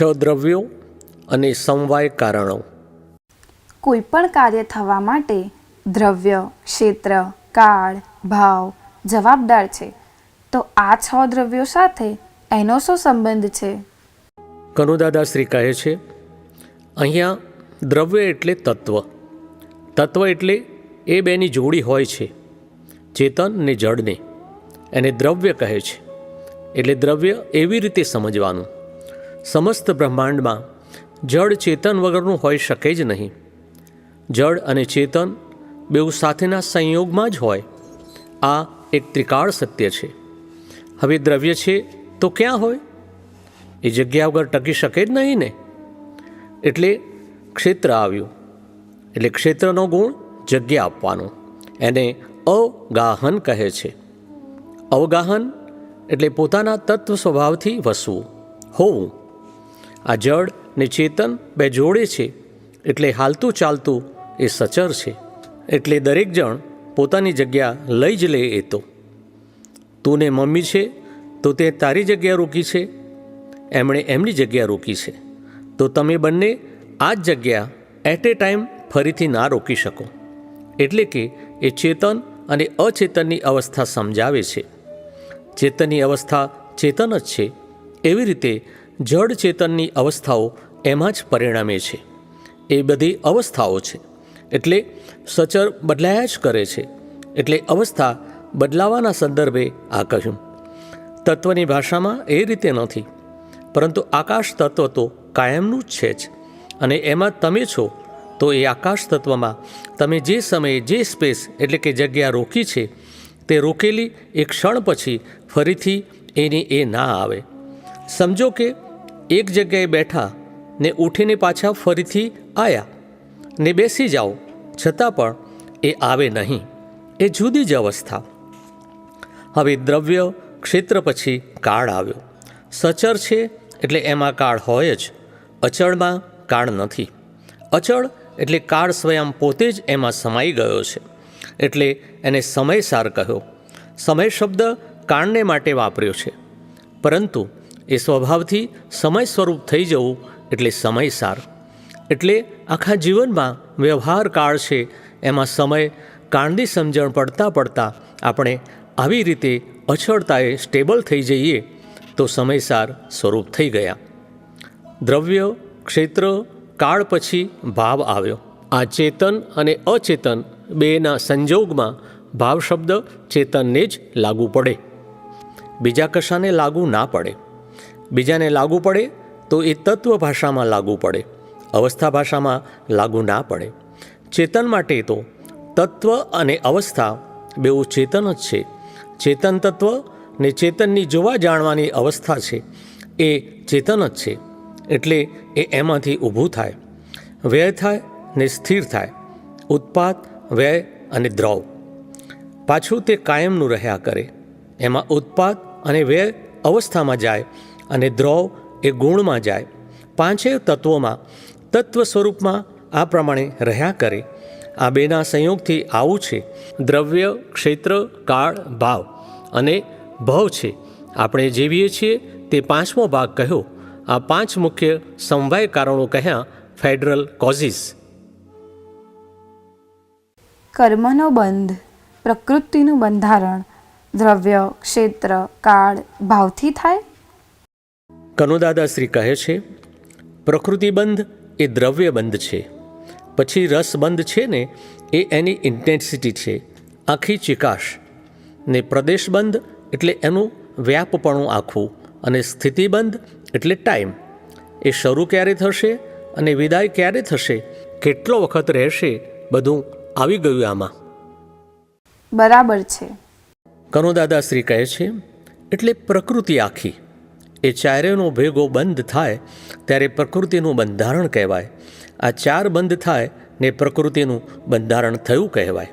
છ દ્રવ્યો અને સમવાય કારણો. કોઈ પણ કાર્ય થવા માટે દ્રવ્ય ક્ષેત્ર કાળ ભાવ જવાબદાર છે. તો આ છ દ્રવ્યો સાથે એનો શું સંબંધ છે? કનુદાદાશ્રી કહે છે અહીંયા દ્રવ્ય એટલે તત્વ. તત્વ એટલે એ બેની જોડી હોય છે ચેતન ને જળને. એને દ્રવ્ય કહે છે એટલે દ્રવ્ય એવી રીતે સમજવાનું. સમસ્ત બ્રહ્માંડમાં જળ ચેતન વગરનું હોઈ શકે જ નહીં. જળ અને ચેતન બેઉ સાથેના સંયોગમાં જ હોય. આ એક ત્રિકાળ સત્ય છે. હવે દ્રવ્ય છે તો ક્યાં હોય? એ જગ્યા વગર ટકી શકે જ નહીં ને? એટલે ક્ષેત્ર આવ્યું. એટલે ક્ષેત્રનો ગુણ જગ્યા આપવાનો. એને અવગાહન કહે છે. અવગાહન એટલે પોતાના તત્વ સ્વભાવથી વસવું, હોવું. આ જડ ને ચેતન બે જોડે છે, એટલે હાલતું ચાલતું એ સચર છે. એટલે દરેક જણ પોતાની જગ્યા લઈ જ લે એ તો. તું ને મમ્મી છે, તો તે તારી જગ્યા રોકી છે. એમણે એમની જગ્યા રોકી છે. તો તમે બંને આ જ જગ્યા એટ એ ટાઈમ ફરીથી ના રોકી શકો. એટલે કે એ ચેતન અને અચેતનની અવસ્થા સમજાવે છે. ચેતનની અવસ્થા ચેતન જ છે. એવી રીતે જડ ચેતનની અવસ્થાઓ એમાં જ પરિણમે છે. એ બધી અવસ્થાઓ છે. એટલે સચર બદલાયા જ કરે છે. એટલે અવસ્થા બદલાવાના સંદર્ભે આ કહ્યું. તત્વની ભાષામાં એ રીતે નથી. પરંતુ આકાશ તત્વ તો કાયમનું જ છે જ. અને એમાં તમે છો, તો એ આકાશ તત્વમાં તમે જે સમયે જે સ્પેસ એટલે કે જગ્યા રોકી છે, તે રોકેલી એક ક્ષણ પછી ફરીથી એની એ ના આવે. સમજો કે એક જગ્યાએ બેઠા ને ઉઠીને પાછા ફરીથી આવ્યા ને બેસી જાઓ, છતાં પણ એ આવે નહીં. એ જુદી જ અવસ્થા. હવે દ્રવ્ય ક્ષેત્ર પછી કાળ આવ્યો. સચર છે એટલે એમાં કાળ હોય જ. અચળમાં કાળ નથી. અચળ એટલે કાળ સ્વયં પોતે જ એમાં સમાઈ ગયો છે. એટલે એને સમયસાર કહ્યો. સમય શબ્દ કાળને માટે વાપર્યો છે. પરંતુ એ સ્વભાવથી સમય સ્વરૂપ થઈ જવું એટલે સમયસાર એટલે આખા જીવનમાં વ્યવહાર કાળ છે, એમાં સમય કાળની સમજણ પડતાં પડતાં આપણે આવી રીતે અછળતાએ સ્ટેબલ થઈ જઈએ, તો સમયસાર સ્વરૂપ થઈ ગયા. દ્રવ્ય, ક્ષેત્ર, કાળ પછી ભાવ આવ્યો. આ ચેતન અને અચેતન બેના સંજોગમાં ભાવ શબ્દ ચેતનને જ લાગુ પડે. બીજા કશાને લાગુ ના પડે. બીજાને લાગુ પડે, તો એ તત્વ ભાષામાં લાગુ પડે, અવસ્થા ભાષામાં લાગુ ના પડે. ચેતન માટે તો તત્વ અને અવસ્થા બેઉ ચેતન જ છે. ચેતન તત્વ ને ચેતનની જોવા જાણવાની અવસ્થા છે, એ ચેતન જ છે, એટલે એ એમાંથી ઊભું થાય. વ્યય થાય ને સ્થિર થાય ઉત્પાદ વ્યય અને દ્રવ. પાછું તે કાયમનું રહ્યા કરે. એમાં ઉત્પાદ અને વ્યય અવસ્થામાં જાય અને દ્રવ એ ગુણમાં જાય. પાંચેય તત્વોમાં તત્વ સ્વરૂપમાં આ પ્રમાણે રહ્યા કરે. આ બેના સંયોગથી આવું છે. દ્રવ્ય, ક્ષેત્ર, કાળ, ભાવ અને ભવ છે. આપણે જીવીએ છીએ તે પાંચમો ભાગ કહ્યો. આ પાંચ મુખ્ય સમવાય કારણો કહ્યા ફેડરલ કોઝિસ. કર્મનો બંધ, પ્રકૃતિનું બંધારણ, દ્રવ્ય, ક્ષેત્ર, કાળ, ભાવથી થાય? કનુદાદાશ્રી કહે છે પ્રકૃતિબંધ એ દ્રવ્યબંધ છે પછી રસબંધ છે ને એ એની ઇન્ટેન્સિટી છે આખી ચિકાશ. ને પ્રદેશબંધ એટલે એનું વ્યાપપણું આખું અને સ્થિતિબંધ એટલે ટાઈમ એ શરૂ ક્યારે થશે અને વિદાય ક્યારે થશે કેટલો વખત રહેશે બધું આવી ગયું આમાં. બરાબર છે. કનુદાદાશ્રી કહે છે એટલે પ્રકૃતિ આખી. એ ચારેનો ભેગો બંધ થાય ત્યારે પ્રકૃતિનું બંધારણ કહેવાય. આ ચાર બંધ થાય ને પ્રકૃતિનું બંધારણ થયું કહેવાય.